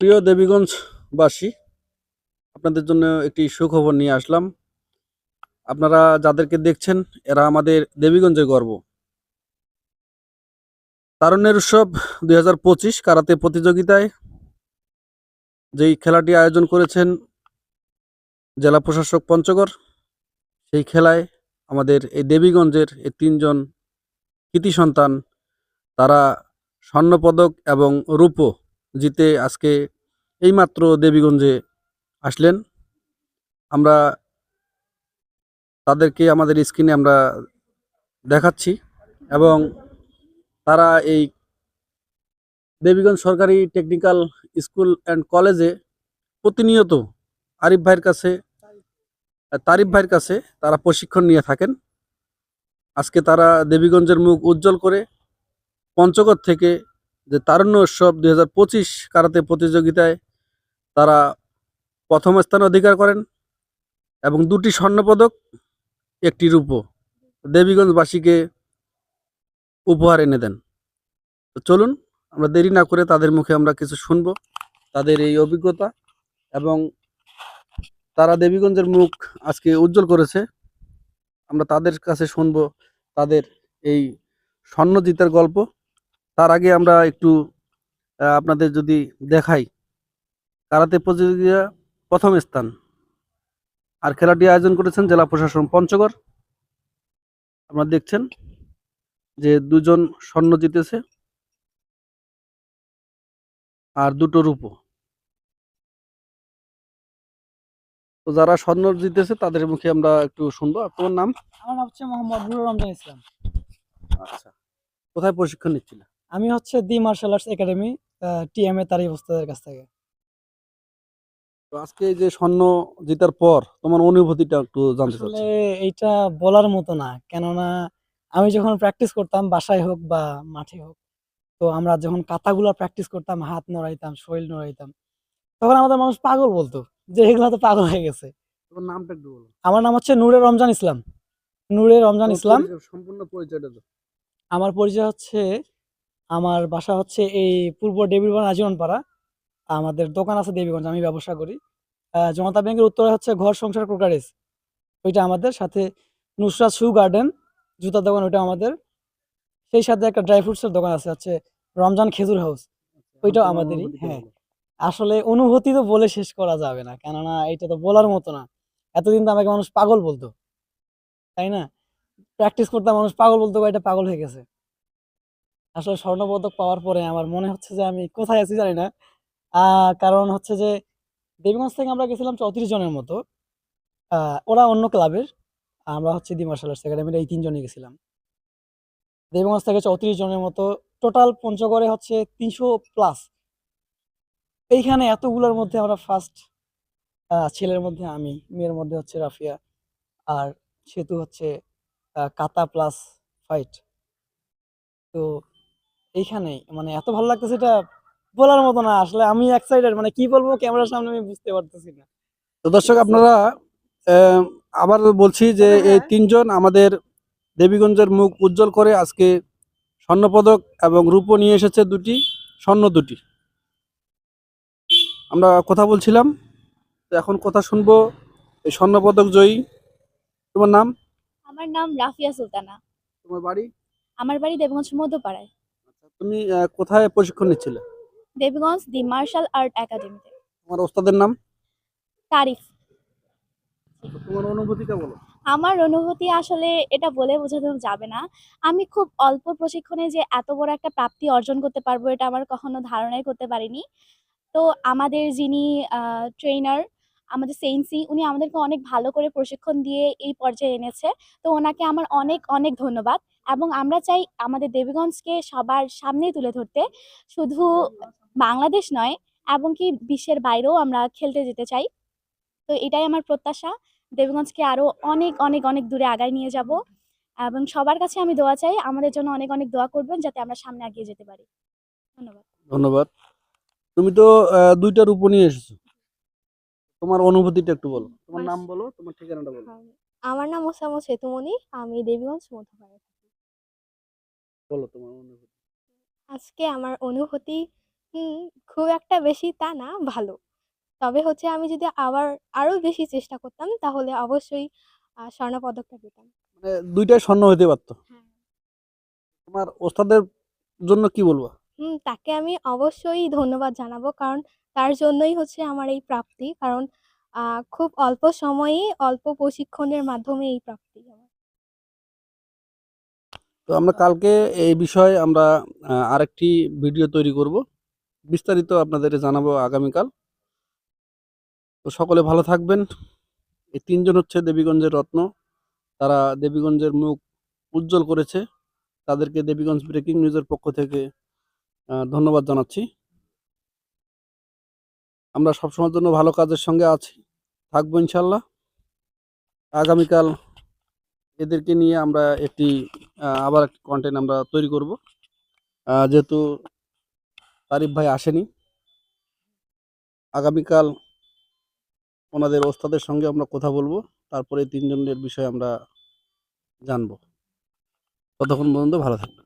প্রিয় দেবীগঞ্জবাসী, আপনাদের জন্য একটি সুখবর নিয়ে আসলাম। আপনারা যাদেরকে দেখছেন, এরা আমাদের দেবীগঞ্জের গর্ব। তারুণ্যের উৎসব দুই হাজার পঁচিশ কারাতে প্রতিযোগিতায় যেই খেলাটি আয়োজন করেছেন জেলা প্রশাসক পঞ্চগড়, সেই খেলায় আমাদের এই দেবীগঞ্জের এই তিনজন কৃতি সন্তান, তারা স্বর্ণপদক এবং রূপো জিতে আজকে এইমাত্র দেবীগঞ্জে আসলেন। আমরা তাদেরকে আমাদের স্ক্রিনে আমরা দেখাচ্ছি এবং তারা এই দেবীগঞ্জ সরকারি টেকনিক্যাল স্কুল অ্যান্ড কলেজে প্রতিনিয়ত আরিফ ভাইয়ের কাছে, তারিফ ভাইয়ের কাছে তারা প্রশিক্ষণ নিয়ে থাকেন। আজকে তারা দেবীগঞ্জের মুখ উজ্জ্বল করে পঞ্চগড় থেকে যে তারুণ্য উৎসব দুই হাজার পঁচিশ কারাতে প্রতিযোগিতায় তারা প্রথম স্থান অধিকার করেন এবং দুটি স্বর্ণপদক, একটি রূপো। দেবীগঞ্জবাসীকে উপহার এনে দেন। তো চলুন, আমরা দেরি না করে তাদের মুখে আমরা কিছু শুনব, তাদের এই অভিজ্ঞতা এবং তারা দেবীগঞ্জের মুখ আজকে উজ্জ্বল করেছে। আমরা তাদের কাছে শুনব তাদের এই স্বর্ণ জিতের গল্প। তার আগে আমরা একটু আপনাদের যদি দেখাই। কারাতে প্রতিযোগিতা প্রথম স্থান। আর খেলাটি আয়োজন করেছেন জেলা প্রশাসন পঞ্চগড়। আপনারা দেখছেন যে দুজন স্বর্ণ জিতেছে আর দুটো রূপো। তো যারা স্বর্ণ জিতেছে তাদের মুখে আমরা একটু শুনব। আর তোমার নাম? আমার নাম হচ্ছে মোহাম্মদ রমজান ইসলাম। আচ্ছা। কোথায় প্রশিক্ষণ নিচ্ছিল? আমি হচ্ছে the martial arts academy TM এ তারিফ ওস্তাদের কাছ থেকে। তো আজকে এই যে স্বর্ণ জেতার পর তোমার অনুভূতিটা একটু জানতে আসলে চাচ্ছি। এইটা বলার মতো না কেননা আমি যখন প্র্যাকটিস করতাম বাসায় হোক বা মাঠে হোক তো আমরা যখন কাতাগুলো প্র্যাকটিস করতাম হাত নড়াইতাম শরীর নড়াইতাম তখন আমাদের মানুষ পাগল বলতো যে এগুলো তো পাগল হয়ে গেছে। তোমার নামটা একটু বলো। আমার নাম হচ্ছে নূরে রমজান ইসলাম। নূরে রমজান ইসলাম। সম্পূর্ণ পরিচয়টা আমার পরিচয় হচ্ছে আমার বাসা হচ্ছে এই পূর্ব দেবীগঞ্জ আজীবন পাড়া আমাদের দোকান আছে দেবীগঞ্জ আমি ব্যবসা করি। জনতা ব্যাংকের উত্তরে হচ্ছে ঘর সংসার ক্রোকারিস ওইটা আমাদের সাথে নুসরাত শু গার্ডেন জুতার দোকান ওইটা আমাদের। সেই সাথে একটা ড্রাই ফ্রুটসের দোকান আছে হচ্ছে রমজান খেজুর হাউস। ওইটাও আমাদেরই, হ্যাঁ। আসলে অনুভূতি তো বলে শেষ করা যাবে না কেননা এটা তো বলার মতো না। এতদিন তো আমাকে মানুষ পাগল বলতো তাই না? প্র্যাকটিস করতে মানুষ পাগল বলতো "ও, এটা পাগল হয়ে গেছে। আসলে স্বর্ণপদক পাওয়ার পরে আমার মনে হচ্ছে যে আমি কোথায় আছি জানি না। কারণ হচ্ছে যে দেবীগঞ্জ থেকে আমরা গেছিলাম চৌত্রিশ জনের মতো। ওরা অন্য ক্লাবের, আমরা হচ্ছে দি মার্শাল আর্টস একাডেমির এই তিনজনই গেছিলাম। দেবীগঞ্জ থেকে চৌত্রিশ জনের মতো, টোটাল পঞ্চগড়ে হচ্ছে তিনশো প্লাস। এইখানে এতগুলোর মধ্যে আমরা ফার্স্ট ছেলের মধ্যে আমি, মেয়ের মধ্যে হচ্ছে রাফিয়া আর সেতু হচ্ছে কাতা প্লাস ফাইট তো এইখানে মানে এত ভালো লাগতেছে এটা বলার মতো না। আসলে আমি এক্সাইটেড মানে কি বলব ক্যামেরার সামনে আমি বুঝতে পারতেছি না। তো দর্শক আপনারা আবার বলছি যে এই তিনজন আমাদের দেবীগঞ্জের মুখ উজ্জ্বল করে আজকে স্বর্ণপদক এবং রূপো নিয়ে এসেছে দুটি স্বর্ণ দুটি। আমরা কথা বলছিলাম তো এখন কথা শুনব এই স্বর্ণপদক জয়ী। তোমার নাম? আমার নাম রাফিয়া সুলতানা। তোমার বাড়ি? আমার বাড়ি দেবগঞ্জ মধ্যপাড়ায়। তুমি কোথায় প্রশিক্ষণ নিচ্ছিলে? দেবগঞ্জ দি মার্শাল আর্ট একাডেমিতে। তোমার ওস্তাদের নাম? তারিফ। তোমার অনুভূতিটা বলো আমার অনুভূতি আসলে এটা বলে বোঝানো যাবে না। আমি খুব অল্প প্রশিক্ষণে যে এত বড় একটা প্রাপ্তি অর্জন করতে পারব এটা আমার কখনো ধারণাই করতে পারিনি। তো আমাদের যিনি ট্রেনার আমাদের সেইনসি উনি আমাদেরকে অনেক ভালো করে প্রশিক্ষণ দিয়ে এই পর্যায়ে এনেছে। তো ওনাকে আমার অনেক অনেক ধন্যবাদ। এবং আমরা চাই আমাদের দেবীগঞ্জকে সবার সামনে তুলে ধরতে। শুধু বাংলাদেশ নয়, এবং কি বিশ্বের বাইরেও আমরা খেলতে যেতে চাই। তো এটাই আমার প্রত্যাশা। দেবীগঞ্জকে আরও অনেক অনেক অনেক দূরে আগায় নিয়ে যাব। এবং সবার কাছে আমি দোয়া চাই, আমাদের জন্য অনেক অনেক দোয়া করবেন যাতে আমরা সামনে এগিয়ে যেতে পারি। ধন্যবাদ। ধন্যবাদ। তুমি তো দুইটা রূপো নিয়ে এসেছ। তোমার অনুভূতিটা একটু বলো তোমার নাম বলো তোমার ঠিকানাটা বলো আমার নাম ওসামা সেতুমণি আমি দেবীগঞ্জ মধ্যপাড়ায় বলো তোমার অনুভূতি আজকে আমার অনুভূতি খুব একটা বেশি তা না, ভালো। তবে হচ্ছে আমি যদি আবার আরও বেশি চেষ্টা করতাম তাহলে অবশ্যই আ স্বর্ণপদকটা পেতাম। মানে দুইটাই স্বর্ণ হতে পারতো হ্যাঁ। তোমার ওস্তাদের জন্য কি বলব হুম, তাকে আমি অবশ্যই ধন্যবাদ জানাব। কারণ তার জন্যই হচ্ছে আমার এই প্রাপ্তি। কারণ খুব অল্প সময়ে অল্প প্রশিক্ষণের মাধ্যমে এই প্রাপ্তি। তো আমরা কালকে এই বিষয়ে আমরা আরেকটি ভিডিও তৈরি করব। বিস্তারিত আপনাদের জানাব আগামীকাল। তো সকলে ভালো থাকবেন। এই তিনজন হচ্ছে দেবীগঞ্জের রত্ন। তারা দেবীগঞ্জের মুখ উজ্জ্বল করেছে। তাদেরকে দেবীগঞ্জ ব্রেকিং নিউজের পক্ষ থেকে ধন্যবাদ জানাচ্ছি। আমরা সবসময়ের জন্য ভালো কাজের সঙ্গে আছি। থাকব ইনশাল্লাহ আগামীকাল এদেরকে নিয়ে আমরা একটি আবার একটি কনটেন্ট আমরা তৈরি করব। যেহেতু তারিফ ভাই আসেনি। আগামীকাল ওনাদের ওস্তাদের সঙ্গে আমরা কথা বলব। তারপরে তিনজনের বিষয়ে আমরা জানব। ততক্ষণ পর্যন্ত ভালো থাকবেন।